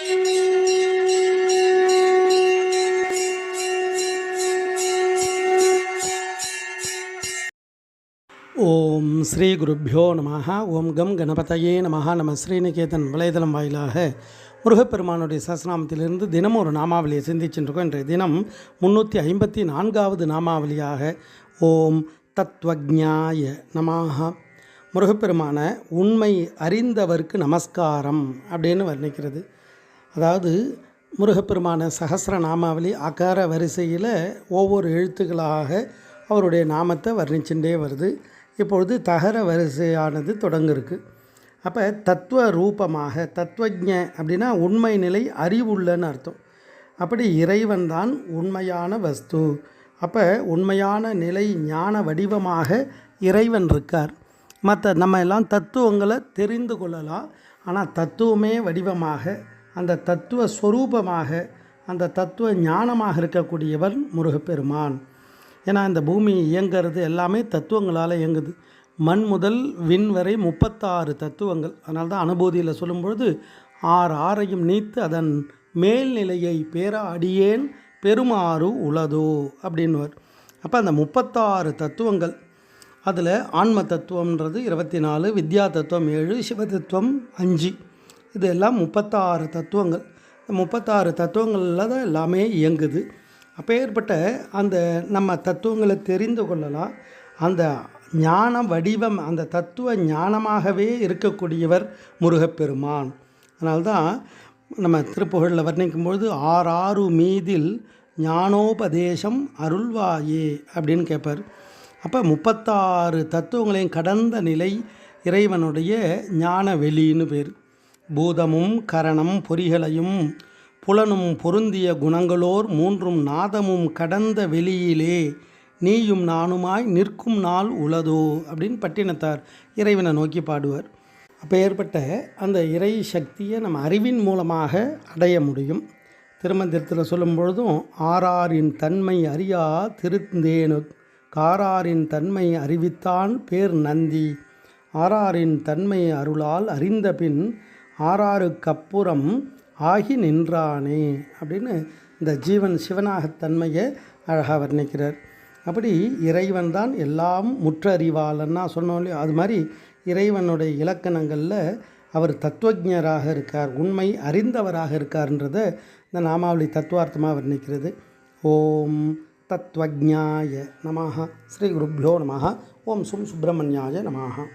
ஓம் ஸ்ரீ குருப்பியோ நம ஓம் கம் கணபதையே நம நம ஸ்ரீநிகேதன் வலைதளம் வாயிலாக முருகப்பெருமானுடைய சஸ்நாமத்திலிருந்து தினமும் ஒரு நாமாவளியை சிந்திச்சுருக்கோம் இன்றைய தினம் முந்நூற்றி ஐம்பத்தி நான்காவது நாமாவளியாக ஓம் தத்வஜாய நமாக முருகப்பெருமான உண்மை அறிந்தவர்க்கு நமஸ்காரம் அப்படின்னு வர்ணிக்கிறது. அதாவது முருகப்பெருமான சகஸ்ர நாமாவளி அகார வரிசையில் ஒவ்வொரு எழுத்துக்களாக அவருடைய நாமத்தை வர்ணிச்சுட்டே வருது. இப்பொழுது தகர வரிசையானது தொடங்கிருக்கு. அப்போ தத்துவ ரூபமாக தத்துவஜ அப்படின்னா உண்மை நிலை அறிவுள்ளன்னு அர்த்தம். அப்படி இறைவன் தான் உண்மையான வஸ்து. அப்போ உண்மையான நிலை ஞான வடிவமாக இறைவன் இருக்கார். மற்ற நம்ம எல்லாம் தத்துவங்களை தெரிந்து கொள்ளலாம். ஆனால் தத்துவமே வடிவமாக அந்த தத்துவ ஸ்வரூபமாக அந்த தத்துவ ஞானமாக இருக்கக்கூடியவன் முருகப்பெருமான். ஏன்னா இந்த பூமி இயங்கிறது எல்லாமே தத்துவங்களால் இயங்குது. மண் முதல் விண் வரை முப்பத்தாறு தத்துவங்கள். அதனால தான் அனுபூதியில் சொல்லும்பொழுது ஆறு ஆறையும் நீத்து அதன் மேல்நிலையை பேர அடியேன் பெருமாறு உளதோ அப்படின்னுவார். அப்போ அந்த முப்பத்தாறு தத்துவங்கள் அதில் ஆன்ம தத்துவம்ன்றது இருபத்தி நாலு வித்யா தத்துவம் ஏழு சிவ தத்துவம் அஞ்சு. இது எல்லாம் முப்பத்தாறு தத்துவங்கள். முப்பத்தாறு தத்துவங்களில் தான் எல்லாமே இயங்குது. அப்பேற்பட்ட அந்த நம்ம தத்துவங்களை தெரிந்து கொள்ளலாம். அந்த ஞான வடிவம் அந்த தத்துவ ஞானமாகவே இருக்கக்கூடியவர் முருகப்பெருமான். அதனால்தான் நம்ம திருப்புகழில் வர்ணிக்கும்பொழுது ஆறாறு மீதில் ஞானோபதேசம் அருள்வாயே அப்படின்னு கேட்பார். அப்போ முப்பத்தாறு தத்துவங்களையும் கடந்த நிலை இறைவனுடைய ஞான வெளின்னு பேர். பூதமும் கரணம் பொறிகளையும் புலனும் பொருந்திய குணங்களோர் மூன்றும் நாதமும் கடந்த வெளியிலே நீயும் நானுமாய் நிற்கும் நாள் உளதோ? அப்படின்னு பட்டினத்தார் இறைவனை நோக்கி பாடுவார். அப்போ ஏற்பட்ட அந்த இறை சக்தியை நம்ம அறிவின் மூலமாக அடைய முடியும். திருமந்திரத்தில் சொல்லும் பொழுதும் ஆறாரின் தன்மை அறியா திருந்தேனு காராரின் தன்மை அறிவித்தான் பேர் நந்தி. ஆறாரின் தன்மை அருளால் அறிந்த பின் ஆறாறுக்கப்புறம் ஆகி நின்றானே அப்படின்னு இந்த ஜீவன் சிவனாகத்தன்மையை அழகாக வர்ணிக்கிறார். அப்படி இறைவன் தான் எல்லாம் முற்றறிவாளன்னா சொன்னோம் இல்லையோ? அது மாதிரி இறைவனுடைய இலக்கணங்களில் அவர் தத்துவஜராக இருக்கார் உண்மை அறிந்தவராக இருக்கார்ன்றதை இந்த நாமாவளி தத்துவார்த்தமாக வர்ணிக்கிறது. ஓம் தத்வஜாய நமாக ஸ்ரீ குருப்யோ நமாக ஓம் சும் சுப்பிரமணியாய நமாக